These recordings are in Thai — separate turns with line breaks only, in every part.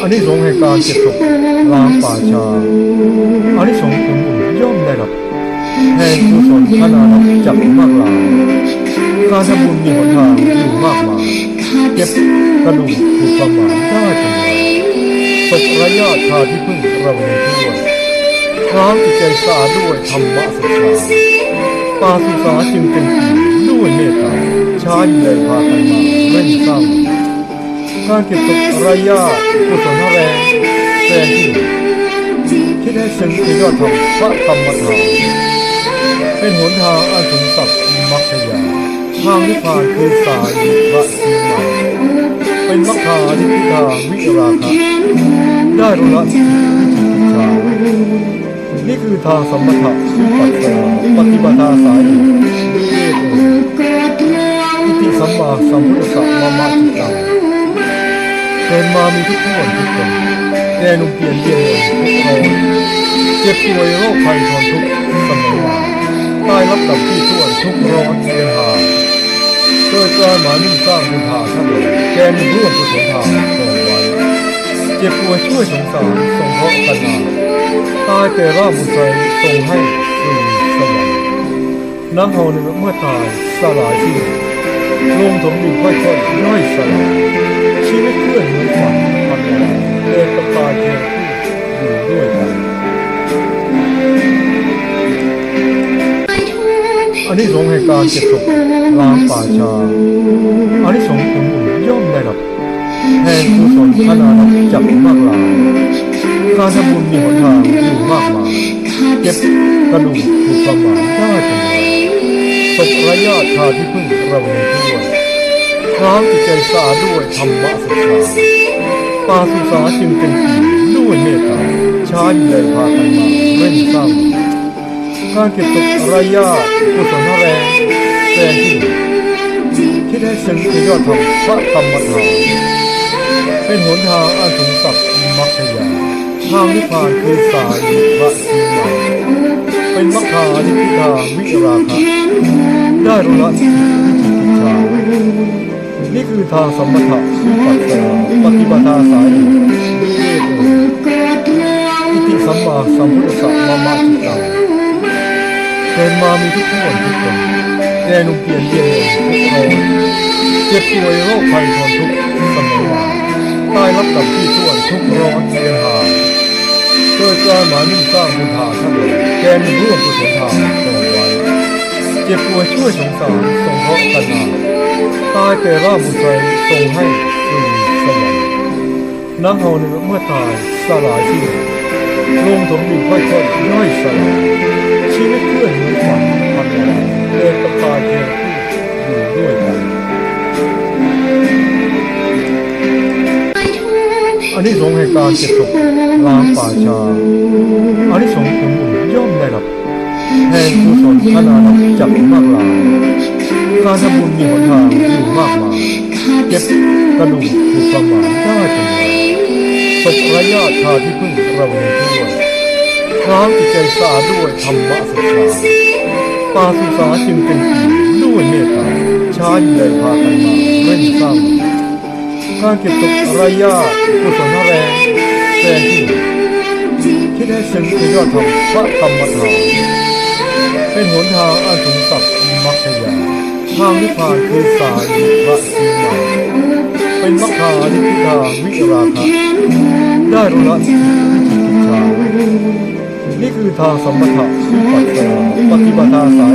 อันนี้สงส์แห่งการเก็บศพล้างป่าชาอันนี้สงส์ผลบุญย่อมได้รับแห่งกุศลขนาดจับมากลายการทำบุญมีหนทางอยู่มากมายเก็บกระดูกถูกประมาณได้จำนวนศพระญาติชาที่พึ่งเราในทั่วพร้อมจิตใจสะอาดด้วยธรรมะศึกษาปาสุสาจึงเป็นผีด้วยเมตตาชาใหญ่พากันมาเร่งสร้าง การเก็บตกระยะกุศลแรงแรงที่คิดให้ซึ้งในยอดธรรมพระธรรมทานเป็นหนทางอันสูงสักดิ์มัคคยาทางนิพพานคือสายพระสีมาเป็นมัคคานิพิทาวิราคะได้รุละจิตวิจิกิจฉานี่คือทางสมถะปัสสนาปฏิบัติสายเอกเอกอิติสัมมาสัมพุทธสสะมะมะจิตตัง เกิดมามีทุกข์ทุกคนแก่หนุ่มเปลี่ยนเปลี่ยนเลยทุกเราเจ็บป่วยโรคภัยทนทุกข์สมอมาตายรับดับที่ส่วนทุกข์ร้อนเรียนหาเกิดกลายหมานิ่งสร้างบุญหาทั้งหมดแกมีร่วมกุศลทานส่งไว้เจ็บป่วยช่วยสงสารส่งเคราะห์กันมาตายแต่ร่าบุญใจส่งให้สู่สวรรค์น้ำเฮาในเมื่อตายสลายสิ้นลงถมดินค่อยๆย่อยสลาย อยู่ด้วยกันอันนี้สงแห่งการเก็บศพลางป่าชาอันนี้สงส์ผลบุญย่อมได้รับแห่งกุศลขนาดจับมากหลายการทำบุญมีหนทางอยู่มากมายเก็บกระดูกถูกประมาณได้จำนวนศพระญาติชาที่พึ่งเราในทั่วพร้อมจิตใจสะอาดด้วยธรรมะศึกษาปาสุสาจึงเป็นผี ใหญ่พากันมาเร่งสร้างการเก็บตกระยะกุศลแรงแรงที่คิดให้ซึ้งในยอดธรรมพระธรรมทานเป็นหนทางอันสูงสักมัคคยาทางนิพพานคือสายพระสีมาเป็นมัคคานิพิทาวิราคะได้รุละจิตวิจิกิจฉานี่คือทางสมถะปัสสนาปฏิบัติสายเอกเอกอิติ สัมมาสัมพุทธสสะมะมะจิตตังเกิดมามีทุกข์ทั้งหมดทุกคนแก่หนุ่มเปลี่ยนเปลี่ยนทุกเราเจ็บป่วยโรคภัยทนทุกข์เสมอมาตายรับกับที่ส่วนทุกข์ร้อนเรียหาเกิดการหมานิ่งสร้างบุญทานทั้งหมดแกมีร่วมกุศลทานส่งไว้เจ็บป่วยช่วยสงสารสงเคราะห์กันมาตายแต่ร่าบุญใจส่งให้สู่สวรรค์น้ำเฮาในเมื่อตายสลายสิ้น ลงถมดินค่อยๆย่อยสลายชีวิตเพื่อนเหมือนฝันพันแรงเดินกับตายเพียงคู่อยู่ด้วยกันอันนี้สงแห่งการเก็บศพลางป่าชาอันนี้สงผลบุญย่อมได้รับแห่งกุศลขนาดจับมากลายการทำบุญมีหนทางอยู่มากมายเก็บกระดูกถูกประมาณได้จำนวน ศพระญาติชาที่พึ่งเราในทั่วพร้อมจิตใจสะอาดด้วยธรรมะศึกษาปาสุสาจึงเป็นผีด้วยเมตตาชาใหญ่พากันมาเร่งสร้างการเก็บตกระยะกุศลแรงแรงที่คิดให้ซึ้งในยอดธรรมพระธรรมทานเป็นหนทางอันสูงสักมัคคยา ทางนิพพานคือสายพระสีมาเป็นมัคคานิพิทาวิราคะได้รุละจิตวิจิกิจฉานี่คือทางสมถะวิปัสสนาปฏิบัติสาย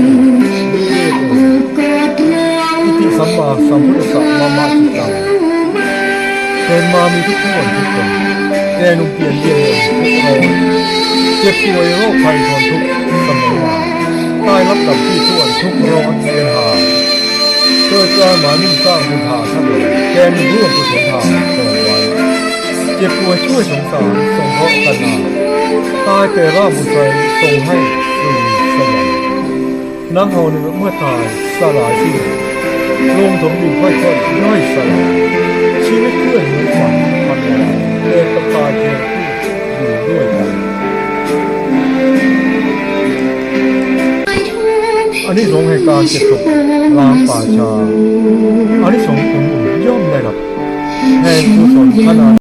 เอกเอกอิติสัมมาสัมพุทธสสะมะมะจิตังเกิดมามีทุกข์ทั้งหมดทุกคนแก่หนุ่มเปลี่ยนเปลี่ยนเลยทุกเราเจ็บป่วยโรคภัยทนทุกข์เสมอมาตายรับกับที่ส่วนทุกข์ร้อนเรียน เกิดการมานิ่งสร้างบุญหาทั้งหมดแกมีร่วมกุศลทานส่งไว้เจ็บป่วยช่วยสงสารสงเคราะห์กันมาตายแต่ร่าบุญใจส่งให้สู่สวรรค์น้ำเฮาในเมื่อตายสลายสิ้นลงถมดินค่อยๆย่อยสลายชีวิตเพื่อนเหมือนฝันพันแรงเดินกับตายเพียงคู่อยู่ด้วยกัน อันนี้สงส์แห่งการเก็บศพล้างป่าชาอันนี้สงส์ผลบุญย่อมได้รับแห่งกุศลขนาด